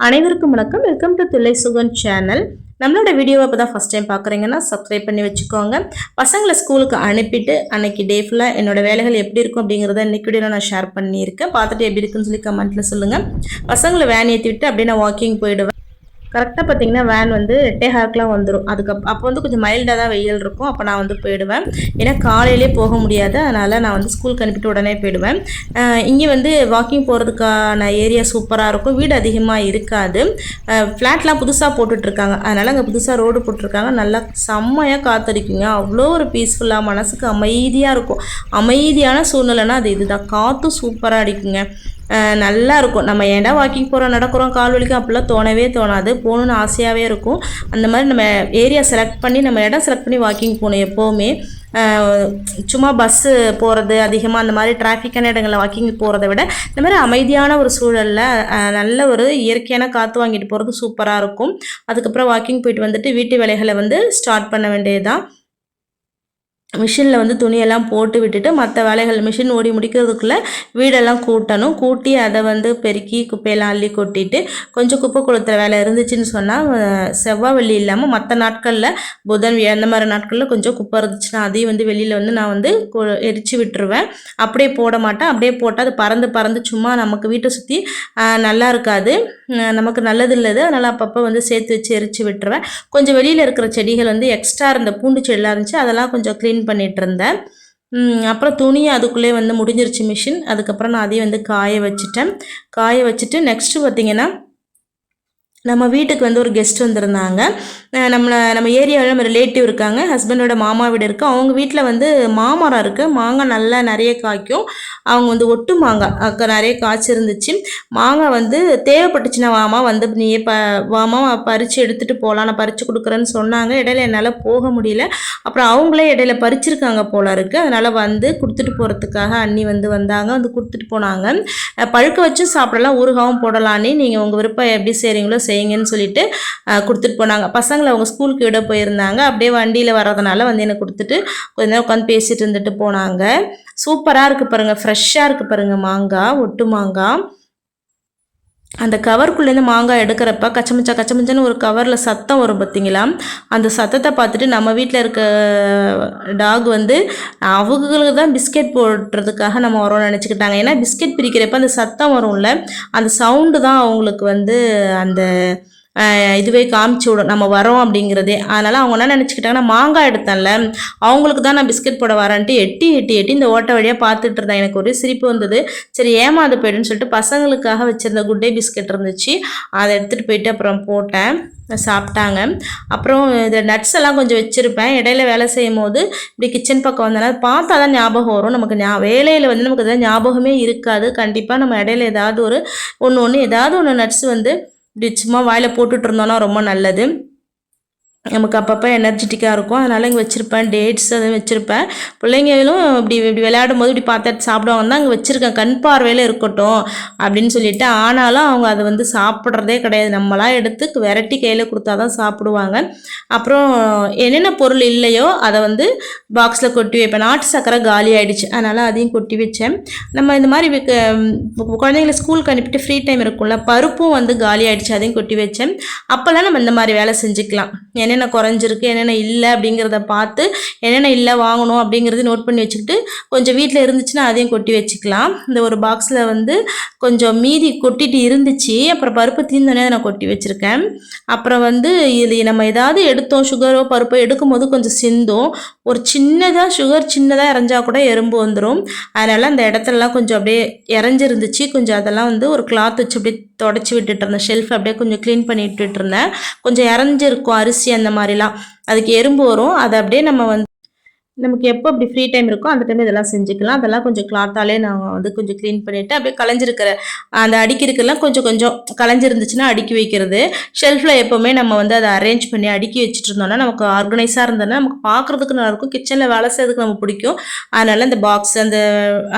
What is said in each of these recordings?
அனைவருக்கும் வணக்கம். Welcome to Thillai Sugan channel நம்மளோட வீடியோவை இப்போ தான் ஃபஸ்ட் டைம் பார்க்குறீங்கன்னா சப்ஸ்கிரைப் பண்ணி வச்சுக்கோங்க. பசங்களை ஸ்கூலுக்கு அனுப்பிட்டு அன்னைக்கு டே ஃபுல்லாக என்னோட வேலைகள் எப்படி இருக்கும் அப்படிங்கிறத இன்றைக்கி வீடியோ நான் ஷேர் பண்ணியிருக்கேன். பார்த்துட்டு எப்படி இருக்குன்னு சொல்லி கமெண்ட்டில் சொல்லுங்கள் பசங்களை வேன் ஏற்றி விட்டு அப்படியே நான் வாக்கிங் போயிடுவேன். கரெக்டாக பார்த்தீங்கன்னா வேன் வந்து எட்டே வந்துடும் அதுக்கு அப்போ வந்து கொஞ்சம் மைல்டாக தான் வெயில் இருக்கும். அப்போ நான் வந்து போயிடுவேன். ஏன்னா காலையிலே போக முடியாது. அதனால் நான் வந்து ஸ்கூலுக்கு அனுப்பிட்டு உடனே போயிடுவேன். இங்கே வந்து வாக்கிங் போகிறதுக்கான ஏரியா சூப்பராக இருக்கும். வீடு அதிகமாக இருக்காது. ஃப்ளாட்லாம் புதுசாக போட்டுட்ருக்காங்க. அதனால் அங்கே புதுசாக ரோடு போட்டிருக்காங்க நல்லா செம்மையாக காத்தடிக்குங்க. அவ்வளோ ஒரு பீஸ்ஃபுல்லாக மனசுக்கு அமைதியாக இருக்கும். அமைதியான சூழ்நிலைனா அது இதுதான். காற்றும் சூப்பராக அடிக்குங்க. நல்லா இருக்கும் நம்ம ஏன்டா வாக்கிங் போகிறோம் நடக்கிறோம் கால் வலிக்கும் அப்படிலாம் தோணவே தோணாது. போகணுன்னு ஆசையாகவே இருக்கும். அந்த மாதிரி நம்ம ஏரியா செலக்ட் பண்ணி நம்ம இடம் செலக்ட் பண்ணி வாக்கிங் போகணும் எப்போவுமே. சும்மா பஸ்ஸு போகிறது அதிகமாக அந்த மாதிரி டிராஃபிக்கான இடங்களில் வாக்கிங் போகிறத விட இந்த மாதிரி அமைதியான ஒரு சூழலில் நல்ல ஒரு இயற்கையான காற்று வாங்கிட்டு போகிறது சூப்பராக இருக்கும். அதுக்கப்புறம் வாக்கிங் போயிட்டு வந்துட்டு வீட்டு வேலைகளை வந்து ஸ்டார்ட் பண்ண வேண்டியது தான் மிஷினில் வந்து துணியெல்லாம் போட்டு விட்டுட்டு மற்ற வேலைகள் மிஷின் ஓடி முடிக்கிறதுக்குள்ளே வீடெல்லாம் கூட்டணும். கூட்டி அதை வந்து பெருக்கி குப்பையெல்லாம் அள்ளி கொட்டிட்டு கொஞ்சம் குப்பை கொளுத்துற வேலை இருந்துச்சுன்னு சொன்னால் செவ்வாய் வெள்ளி இல்லாமல் மற்ற நாட்களில் புதன் அந்த மாதிரி நாட்களில் கொஞ்சம் குப்பை இருந்துச்சுன்னா அதையும் வந்து வெளியில் வந்து நான் வந்து கொ- எரிச்சு விட்டுருவேன். அப்படியே போட மாட்டேன். அப்படியே போட்டால் அது பறந்து பறந்து சும்மா நமக்கு வீட்டை சுற்றி நல்லா இருக்காது. நமக்கு நல்லது அதனால் அப்பப்போ வந்து சேர்த்து வச்சு எரிச்சு விட்டுருவேன். கொஞ்சம் வெளியில் இருக்கிற செடிகள் வந்து எக்ஸ்ட்ரா இருந்த பூண்டு செடியெல்லாம் இருந்துச்சு அதெல்லாம் கொஞ்சம் க்ளீன் பண்ணிகிட்டு இருந்தேன். அப்புறம் துணி அதுக்குள்ளே வந்து முடிஞ்சிருச்சு மிஷின் அதுக்கப்புறம் நான் அதையும் வந்து காய வச்சுட்டேன். காய வச்சுட்டு நெக்ஸ்ட்டு பார்த்திங்கன்னா நம்ம வீட்டுக்கு வந்து ஒரு கெஸ்ட் வந்திருந்தாங்க. நம்மளை நம்ம ஏரியாவில் நம்ம ரிலேட்டிவ் இருக்காங்க. ஹஸ்பண்டோட மாமா வீடு இருக்குது அவங்க வீட்டில் வந்து மாமரம் இருக்குது மாங்காய் நல்லா நிறைய காய்க்கும். அவங்க வந்து ஒட்டு மாங்காய் அக்கா நிறைய காய்ச்சிருந்துச்சு. மாங்காய் வந்து தேவைப்பட்டுச்சுன்னா வாமா வந்து நீயே ப வாமா பறித்து எடுத்துகிட்டு போகலாம் நான் பறித்து கொடுக்குறேன்னு சொன்னாங்க. இடையில என்னால் போக முடியல. அப்புறம் அவங்களே இடையில பறிச்சிருக்காங்க போல இருக்குது அதனால் வந்து கொடுத்துட்டு போகிறதுக்காக அண்ணி வந்து வந்தாங்க. வந்து கொடுத்துட்டு போனாங்க. பழுக்க வச்சும் சாப்பிடலாம். ஊறுகாவும் போடலான்னு நீங்கள் உங்கள் விருப்பம் எப்படி செய்கிறீங்களோ செய்யுங்கன்னு சொல்லிட்டு கொடுத்துட்டு போனாங்க. பசங்களை அவங்க ஸ்கூலுக்கு விட போயிருந்தாங்க. அப்படியே வண்டியில் வர்றதுனால வந்து எனக்கு கொடுத்துட்டு கொஞ்ச நேரம் உட்காந்து பேசிட்டு இருந்துட்டு போனாங்க. சூப்பராக இருக்குது பாருங்கள் ஃப்ரெஷ்ஷாக இருக்குது பாருங்கள் மாங்காய் ஒட்டு மாங்காய். அந்த கவருக்குள்ளேருந்து மாங்காய் எடுக்கிறப்ப கச்சமிச்சா கச்சமிச்சான்னு ஒரு கவரில் சத்தம் வரும் பார்த்தீங்களா? அந்த சத்தத்தை பார்த்துட்டு நம்ம வீட்டில் இருக்க டாக் வந்து அவங்களுக்கு தான் பிஸ்கெட் போடுறதுக்காக நம்ம வரோம்னு நினச்சிக்கிட்டாங்க. ஏன்னா பிஸ்கெட் பிரிக்கிறப்ப அந்த சத்தம் வரும்ல அந்த சவுண்டு தான் அவங்களுக்கு வந்து அந்த இதுவே காமிச்சு விடும் நம்ம வரோம் அப்படிங்கிறதே. அதனால் அவங்க என்ன நினச்சிக்கிட்டாங்கன்னா மாங்காய் எடுத்தேன்ல அவங்களுக்கு தான் நான் பிஸ்கெட் போட வரேன்ட்டு எட்டி எட்டி எட்டி இந்த ஓட்டை வழியாக பார்த்துட்டு இருந்தேன். எனக்கு ஒரு சிரிப்பு வந்தது. சரி ஏமாந்து போய்டுன்னு சொல்லிட்டு பசங்களுக்காக வச்சுருந்த குட் டே பிஸ்கெட் இருந்துச்சு. அதை எடுத்துகிட்டு போயிட்டு அப்புறம் போட்டேன். சாப்பிட்டாங்க. அப்புறம் இந்த நட்ஸ் எல்லாம் கொஞ்சம் வச்சுருப்பேன். இடையில வேலை செய்யும் போது இப்படி கிச்சன் பக்கம் வந்தனால பார்த்தா தான் ஞாபகம் வரும். நமக்கு ஞா வேலையில் வந்து நமக்கு எதாவது ஞாபகமே இருக்காது. கண்டிப்பாக நம்ம இடையில ஏதாவது ஒரு ஒன்று ஒன்று ஏதாவது ஒன்று நட்ஸ் வந்து இப்படி சும்மா வாயில் போட்டுட்டு இருந்தோம்னா ரொம்ப நல்லது. நமக்கு அப்பப்போ எனர்ஜெட்டிக்காக இருக்கும். அதனால் இங்கே வச்சுருப்பேன். டேட்ஸ் அதை வச்சுருப்பேன். பிள்ளைங்களும் இப்படி இப்படி விளையாடும் போது இப்படி பார்த்து சாப்பிடுவாங்க தான் அங்கே வச்சுருக்கேன். கண் பார்வையில் இருக்கட்டும் அப்படின்னு சொல்லிட்டு ஆனாலும் அவங்க அதை வந்து சாப்பிட்றதே கிடையாது. நம்மளா எடுத்து விரட்டி கையில் கொடுத்தா தான் சாப்பிடுவாங்க. அப்புறம் என்னென்ன பொருள் இல்லையோ அதை வந்து பாக்ஸில் கொட்டி வைப்பேன். நாட்டு சக்கரை காலி ஆகிடுச்சு அதனால் அதையும் கொட்டி வச்சேன். நம்ம இந்த மாதிரி குழந்தைங்களை ஸ்கூலுக்கு அனுப்பிட்டு ஃப்ரீ டைம் இருக்கும்ல பருப்பும் வந்து காலி ஆகிடுச்சு அதையும் கொட்டி வச்சேன். அப்போல்லாம் நம்ம இந்த மாதிரி வேலை செஞ்சுக்கலாம். என்னென்ன குறைஞ்சிருக்கு என்னென்ன இல்லை அப்படிங்கிறத பார்த்து என்னென்ன இல்லை வாங்கணும் அப்படிங்கிறது நோட் பண்ணி வச்சுக்கிட்டு கொஞ்சம் வீட்டில் இருந்துச்சுன்னா அதையும் கொட்டி வச்சுக்கலாம். இந்த ஒரு பாக்ஸில் வந்து கொஞ்சம் மீதி கொட்டிட்டு இருந்துச்சு. அப்புறம் பருப்பு தீர்ந்தோடனே நான் கொட்டி வச்சுருக்கேன். அப்புறம் வந்து இது நம்ம ஏதாவது எடுத்தோம் சுகரோ பருப்போ எடுக்கும்போது கொஞ்சம் சிந்தும். ஒரு சின்னதாக சுகர் சின்னதாக இறஞ்சா கூட எறும்பு வந்துடும் அதனால் அந்த இடத்துலலாம் கொஞ்சம் அப்படியே இறஞ்சிருந்துச்சு கொஞ்சம் அதெல்லாம் வந்து ஒரு கிளாத் வச்சு அப்படியே தொடச்சி விட்டுட்டு இருந்தேன். ஷெல்ஃப் அப்படியே கொஞ்சம் க்ளீன் பண்ணி விட்டுட்டு இருந்தேன். கொஞ்சம் இறஞ்சிருக்கும் அரிசி அந்த மாதிரிலாம். அதுக்கு எறும்பு வரும். அதை அப்படியே நம்ம வந்து நமக்கு எப்போ அப்படி ஃப்ரீ டைம் இருக்கோ அந்த டைம் இதெல்லாம் செஞ்சுக்கலாம். அதெல்லாம் கொஞ்சம் கிளாத்தாலே நாங்கள் வந்து கொஞ்சம் க்ளீன் பண்ணிவிட்டு அப்படியே கலைஞ்சிருக்கிற அந்த அடிக்கிறதுக்கெல்லாம் கொஞ்சம் கொஞ்சம் கலைஞ்சிருந்துச்சுன்னா அடுக்கி வைக்கிறது. ஷெல்ஃபில் எப்போவுமே நம்ம வந்து அதை அரேஞ்ச் பண்ணி அடுக்கி வச்சுட்டு இருந்தோம்னா நமக்கு ஆர்கனைஸாக இருந்தோம்னா நமக்கு பார்க்குறதுக்கு நல்லாயிருக்கும். கிச்சனில் வேலை செய்யறதுக்கு நமக்கு பிடிக்கும். அதனால் அந்த பாக்ஸ் அந்த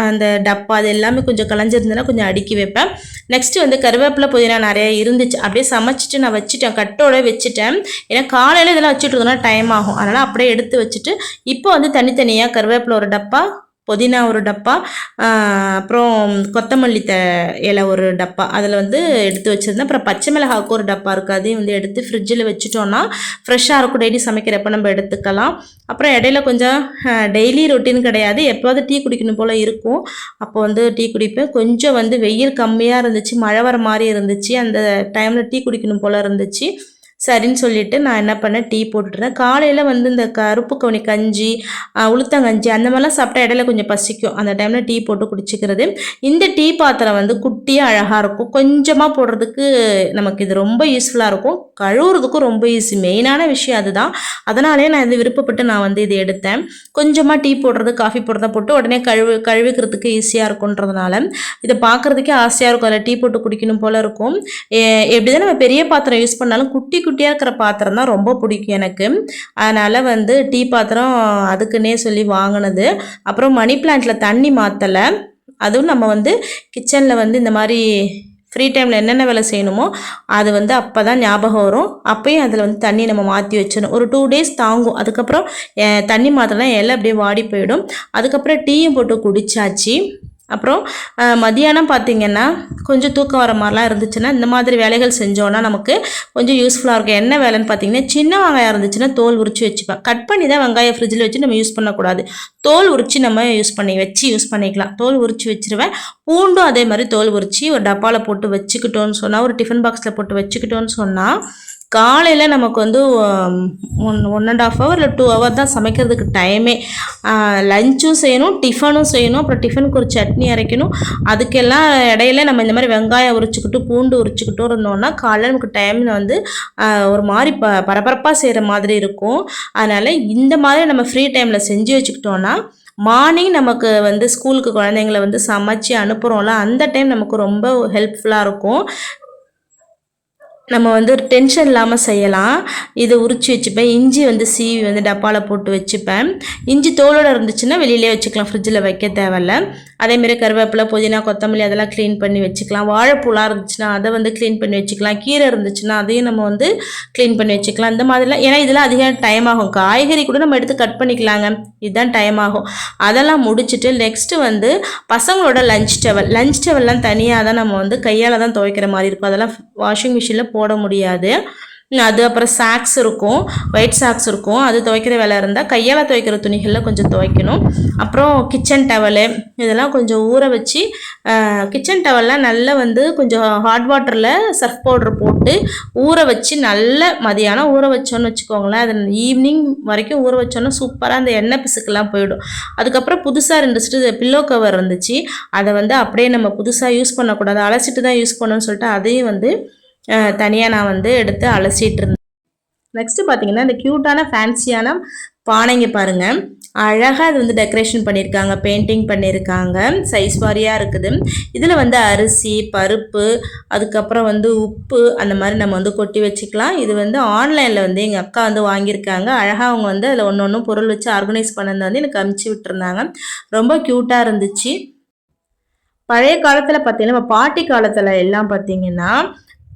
அந்த டப்பா அது எல்லாமே கொஞ்சம் கலைஞ்சிருந்ததுன்னா கொஞ்சம் அடுக்கி வைப்பேன். நெக்ஸ்ட்டு வந்து கருவேப்பிலை புதினா நிறையா இருந்துச்சு. அப்படியே சமைச்சிட்டு நான் வச்சுட்டேன். கட்டோட வச்சுட்டேன். ஏன்னா காலையில் இதெல்லாம் வச்சுட்டு இருந்தோம்னா டைம் ஆகும். அதனால் அப்படியே எடுத்து வச்சுட்டு இப்போ வந்து தனித்தனியாக கருவேப்பிலை ஒரு டப்பா புதினா ஒரு டப்பா அப்புறம் கொத்தமல்லி த இலை ஒரு டப்பா. அதில் வந்து எடுத்து வச்சுருந்தேன். அப்புறம் பச்சை மிளகாவுக்கு ஒரு டப்பா இருக்குது அதையும் வந்து எடுத்து ஃப்ரிட்ஜில் வச்சுட்டோன்னா ஃப்ரெஷ்ஷாக இருக்கும். டெய்லி சமைக்கிறப்ப நம்ம எடுத்துக்கலாம். அப்புறம் இடையில கொஞ்சம் டெய்லி ரொட்டீன் கிடையாது. எப்போவாது டீ குடிக்கணும் போல் இருக்கும். அப்போ வந்து டீ குடிப்பேன். கொஞ்சம் வந்து வெயில் கம்மியாக இருந்துச்சு. மழை வர மாதிரி இருந்துச்சு. அந்த டைமில் டீ குடிக்கணும் போல் இருந்துச்சு. சரின்னு சொல்லிட்டு நான் என்ன பண்ணேன்? டீ போட்டுட்டேன். காலையில் வந்து இந்த கருப்பு கவுனி கஞ்சி உளுத்தங்கஞ்சி அந்த மாதிரிலாம் சாப்பிட்டா இடையில கொஞ்சம் பசிக்கும். அந்த டைமில் டீ போட்டு குடிச்சிக்கிறது. இந்த டீ பாத்திரம் வந்து குட்டியாக அழகாக இருக்கும். கொஞ்சமாக போடுறதுக்கு நமக்கு இது ரொம்ப யூஸ்ஃபுல்லாக இருக்கும். கழுவுறதுக்கும் ரொம்ப ஈஸி மெயினான விஷயம் அதுதான். அதனாலே நான் இது விருப்பப்பட்டு நான் வந்து இது எடுத்தேன். கொஞ்சமாக டீ போடுறது காஃபி போடுறத போட்டு உடனே கழுவு கழுவிக்கிறதுக்கு ஈஸியாக இருக்குன்றதுனால இதை பார்க்குறதுக்கே ஆசையாக இருக்கும். அதில் டீ போட்டு குடிக்கணும் போல் இருக்கும். எப்படிதான் நம்ம பெரிய பாத்திரம் யூஸ் பண்ணாலும் குட்டி குட்டியாக இருக்கிற பாத்திரம் தான் ரொம்ப பிடிக்கும் எனக்கு. அதனால் வந்து டீ பாத்திரம் அதுக்குன்னே சொல்லி வாங்கினது. அப்புறம் மணி பிளான்ட்டில் தண்ணி மாற்றலை அதுவும் நம்ம வந்து கிச்சனில் வந்து இந்த மாதிரி ஃப்ரீ டைமில் என்னென்ன வேலை செய்யணுமோ அது வந்து அப்போ தான் ஞாபகம் வரும். அப்பயும் அதில் வந்து தண்ணி நம்ம மாற்றி வச்சிடணும். ஒரு டூ டேஸ் தாங்கும். அதுக்கப்புறம் தண்ணி மாற்றலாம் எல்லாம் அப்படியே வாடி போயிடும். அதுக்கப்புறம் டீயும் போட்டு குடித்தாச்சு அப்புறம் மதியானம் பார்த்திங்கன்னா கொஞ்சம் தூக்கம் வர மாதிரிலாம் இருந்துச்சுன்னா இந்த மாதிரி வேலைகள் செஞ்சோன்னா நமக்கு கொஞ்சம் யூஸ்ஃபுல்லாக இருக்கும். என்ன வேலைன்னு பார்த்தீங்கன்னா சின்ன வெங்காயம் இருந்துச்சுன்னா தோல் உரிச்சு வச்சுப்பேன். கட் பண்ணி தான் வெங்காயம் ஃப்ரிட்ஜில் வச்சு நம்ம யூஸ் பண்ணக்கூடாது. தோல் உரிச்சு நம்ம யூஸ் பண்ணி வச்சு யூஸ் பண்ணிக்கலாம். தோல் உரிச்சு வச்சுருவேன். பூண்டும் அதே மாதிரி தோல் உரித்து ஒரு டப்பாவில் போட்டு வச்சுக்கிட்டோன்னு சொன்னால் ஒரு டிஃபன் பாக்ஸில் போட்டு வச்சுக்கிட்டோன்னு சொன்னால் காலையில் நமக்கு வந்து one one and half hour இல்லை டூ ஹவர் தான் சமைக்கிறதுக்கு டைமே லஞ்சும் செய்யணும் டிஃபனும் செய்யணும் அப்புறம் டிஃபனுக்கு ஒரு சட்னி அரைக்கணும். அதுக்கெல்லாம் இடையில நம்ம இந்த மாதிரி வெங்காயம் உரிச்சிக்கிட்டு பூண்டு உரிச்சிக்கிட்டும் இருந்தோம்னா காலையில் நமக்கு டைமில் வந்து ஒரு மாதிரி ப பரபரப்பாக செய்கிற மாதிரி இருக்கும். அதனால் இந்த மாதிரி நம்ம ஃப்ரீ டைமில் செஞ்சு வச்சுக்கிட்டோன்னா மார்னிங் நமக்கு வந்து ஸ்கூலுக்கு குழந்தைங்கள வந்து சமைச்சு அனுப்புகிறோம்ல அந்த டைம் நமக்கு ரொம்ப ஹெல்ப்ஃபுல்லாக இருக்கும். நம்ம வந்து டென்ஷன் இல்லாமல் செய்யலாம். இதை உரிச்சு வச்சுப்பேன். இஞ்சி வந்து சீவி வந்து டப்பாவில் போட்டு வச்சுப்பேன். இஞ்சி தோலோட இருந்துச்சுன்னா வெளியிலே வச்சுக்கலாம். ஃப்ரிட்ஜில் வைக்க தேவையில்ல. அதேமாரி கருவேப்பிலை புதினா கொத்தமல்லி அதெல்லாம் க்ளீன் பண்ணி வச்சுக்கலாம். வாழைப்பூலாம் இருந்துச்சுன்னா அதை வந்து க்ளீன் பண்ணி வச்சுக்கலாம். கீரை இருந்துச்சுன்னா அதையும் நம்ம வந்து க்ளீன் பண்ணி வச்சுக்கலாம். இந்த மாதிரிலாம் ஏன்னா இதெல்லாம் அதிக டைம் ஆகும். காய்கறி கூட நம்ம எடுத்து கட் பண்ணிக்கலாங்க. இதுதான் டைம் ஆகும். அதெல்லாம் முடிச்சுட்டு நெக்ஸ்ட்டு வந்து பசங்களோட லஞ்ச் டவல் லஞ்ச் டவல்லாம் தனியாக தான் நம்ம வந்து கையால் தான் துவைக்கிற மாதிரி இருக்கும். அதெல்லாம் வாஷிங் மிஷினில் போட முடியாது. அது அப்புறம் சாக்ஸ் இருக்கும். ஒயிட் சாக்ஸ் இருக்கும். அது துவைக்கிற வேலை இருந்தால் கையால் துவைக்கிற துணிகளில் கொஞ்சம் துவைக்கணும். அப்புறம் கிச்சன் டவலு இதெல்லாம் கொஞ்சம் ஊற வச்சு கிச்சன் டவல்லாம் நல்லா வந்து கொஞ்சம் ஹாட் வாட்டரில் சர்ஃப் பவுடர் போட்டு ஊற வச்சு நல்ல மதியானம் ஊற வச்சோன்னு வச்சுக்கோங்களேன். அது ஈவினிங் வரைக்கும் ஊற வச்சோன்னா சூப்பராக அந்த எண்ணெய் பிசுக்கெல்லாம் போயிடும். அதுக்கப்புறம் புதுசாக இருந்துச்சுட்டு பில்லோ கவர் இருந்துச்சு. அதை வந்து அப்படியே நம்ம புதுசாக யூஸ் பண்ணக்கூடாது. அலசிட்டு தான் யூஸ் பண்ணணும்னு சொல்லிட்டு அதையும் வந்து தனியாக நான் வந்து எடுத்து அலசிட்டு இருந்தேன். நெக்ஸ்ட்டு பார்த்தீங்கன்னா இந்த க்யூட்டான ஃபேன்சியான பானைங்க பாருங்கள் அழகாக அது வந்து டெக்கரேஷன் பண்ணியிருக்காங்க பெயிண்டிங் பண்ணியிருக்காங்க சைஸ் வாரியாக இருக்குது. இதில் வந்து அரிசி பருப்பு அதுக்கப்புறம் வந்து உப்பு அந்த மாதிரி நம்ம வந்து கொட்டி வச்சுக்கலாம். இது வந்து ஆன்லைனில் வந்து எங்கள் அக்கா வந்து வாங்கியிருக்காங்க. அழகாக அவங்க வந்து அதில் ஒன்று ஒன்றும் பொருள் வச்சு ஆர்கனைஸ் பண்ணது வந்து எனக்கு அமுச்சு விட்டுருந்தாங்க. ரொம்ப க்யூட்டாக இருந்துச்சு. பழைய காலத்தில் பார்த்தீங்கன்னா நம்ம பாட்டி காலத்தில் எல்லாம் பார்த்தீங்கன்னா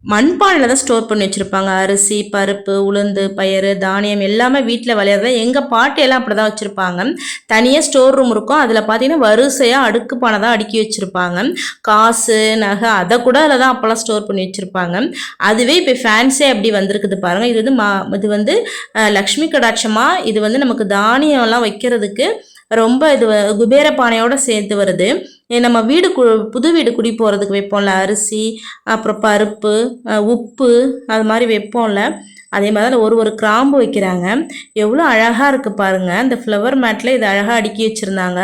மண்பானையில் தான் ஸ்டோர் பண்ணி வச்சுருப்பாங்க. அரிசி பருப்பு உளுந்து பயறு தானியம் எல்லாமே வீட்டில் விளையாடுறது எங்கள் பாட்டியெல்லாம் அப்படி தான் வச்சுருப்பாங்க. தனியாக ஸ்டோர் ரூம் இருக்கும். அதில் பார்த்தீங்கன்னா வரிசையாக அடுக்கு பானை தான் அடுக்கி வச்சுருப்பாங்க. காசு நகை அதை கூட அதில் தான் அப்போல்லாம் ஸ்டோர் பண்ணி வச்சுருப்பாங்க. அதுவே இப்போ ஃபேன்ஸே அப்படி வந்திருக்குது பாருங்கள் இது வந்து மா இது வந்து லக்ஷ்மி கடாட்சமாக இது வந்து நமக்கு தானியம்லாம் வைக்கிறதுக்கு ரொம்ப இது குபேர பானையோடு சேர்த்து வருது. நம்ம வீடு கு புது வீடு குடி போகிறதுக்கு வைப்போம்ல அரிசி அப்புறம் பருப்பு உப்பு அது மாதிரி வைப்போம்ல. அதே மாதிரி அதில் ஒரு ஒரு கிராம்பு வைக்கிறாங்க. எவ்வளோ அழகாக இருக்குது பாருங்கள் இந்த ஃப்ளவர் மேட்டில் இது அழகாக அடுக்கி வச்சுருந்தாங்க.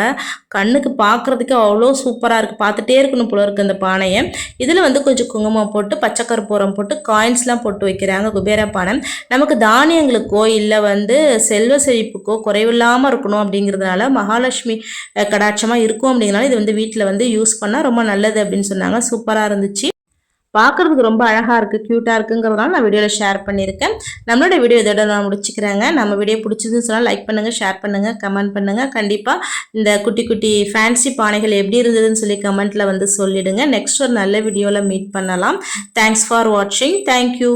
கண்ணுக்கு பார்க்குறதுக்கு அவ்வளோ சூப்பராக இருக்குது பார்த்துட்டே இருக்கணும் போல இருக்குது இந்த பானையை. இதில் வந்து கொஞ்சம் குங்குமம் போட்டு பச்சை கற்பூரம் போட்டு காயின்ஸ்லாம் போட்டு வைக்கிறாங்க குபேர பானை. நமக்கு தானியங்களுக்கோ இல்லை வந்து செல்வ செழிப்புக்கோ குறைவில்லாமல் இருக்கணும் அப்படிங்கிறதுனால மகாலட்சுமி கடாட்சமாக இருக்கும் அப்படிங்கிறனால இது வந்து வீட்டில் வந்து யூஸ் பண்ணால் ரொம்ப நல்லது அப்படின்னு சொன்னாங்க. சூப்பராக இருந்துச்சு. பார்க்குறதுக்கு ரொம்ப அழகாக இருக்குது க்யூட்டாக இருக்குங்கிறதுனால நான் வீடியோவில் ஷேர் பண்ணியிருக்கேன். நம்மளோட வீடியோ இதோட நான் முடிச்சுக்கிறேங்க. நம்ம வீடியோ பிடிச்சதுன்னு சொன்னால் லைக் பண்ணுங்கள் ஷேர் பண்ணுங்கள் கமெண்ட் பண்ணுங்கள் கண்டிப்பாக இந்த குட்டி குட்டி ஃபேன்சி பானைகள் எப்படி இருந்ததுன்னு சொல்லி கமெண்ட்டில் வந்து சொல்லிவிடுங்க நெக்ஸ்ட் ஒரு நல்ல வீடியோவில் மீட் பண்ணலாம். தேங்க்ஸ் ஃபார் வாட்சிங் தேங்க்யூ